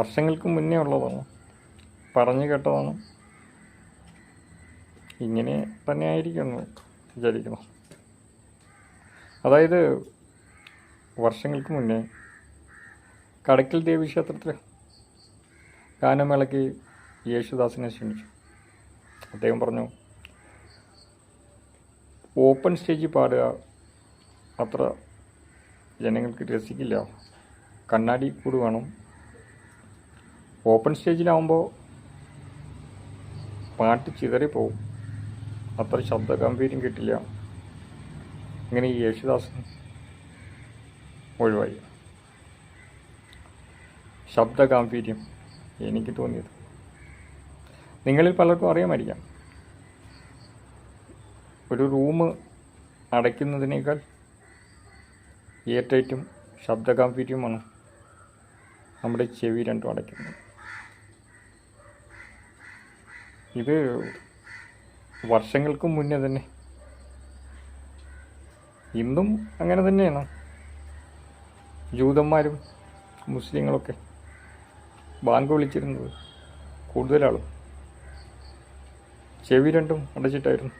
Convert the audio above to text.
വർഷങ്ങൾക്ക് മുന്നേ ഉള്ളതാണ്. പറഞ്ഞു കേട്ടതാണ്. ഇങ്ങനെ തന്നെ ആയിരിക്കുമെന്ന് വിചാരിക്കുന്നു. അതായത് വർഷങ്ങൾക്ക് മുന്നേ കടക്കൽ ദേവി ക്ഷേത്രത്തിൽ ഗാനമേളയ്ക്ക് യേശുദാസിനെ ക്ഷണിച്ചു. അദ്ദേഹം പറഞ്ഞു ഓപ്പൺ സ്റ്റേജിൽ പാടുക. അത്ര ജനങ്ങൾക്ക് രസിക്കില്ല. കണ്ണാടി കൂട് വേണം. ഓപ്പൺ സ്റ്റേജിലാവുമ്പോൾ പാട്ട് ചിതറിപ്പോവും. അത്ര ശബ്ദ ഗംഭീര്യം കിട്ടില്ല. ഇങ്ങനെ ഈ യേശുദാസൻ ഒഴിവായി. ശബ്ദ ഗാംഭീര്യം എനിക്ക് തോന്നിയത്. നിങ്ങളിൽ പലർക്കും അറിയാമായിരിക്കാം. ഒരു റൂം അടയ്ക്കുന്നതിനേക്കാൾ എയർ ശബ്ദ ഗാംഭീര്യമാണ് നമ്മുടെ ചെവി രണ്ടും അടയ്ക്കുന്നത്. ഇത് വർഷങ്ങൾക്ക് മുന്നേ തന്നെ. ഇന്നും അങ്ങനെ തന്നെയാണ്. ജൂതന്മാരും മുസ്ലിങ്ങളൊക്കെ ബാങ്ക് വിളിച്ചിരുന്നത് കൂടുതലാളും. ചെവി രണ്ടും അടച്ചിട്ടായിരുന്നു.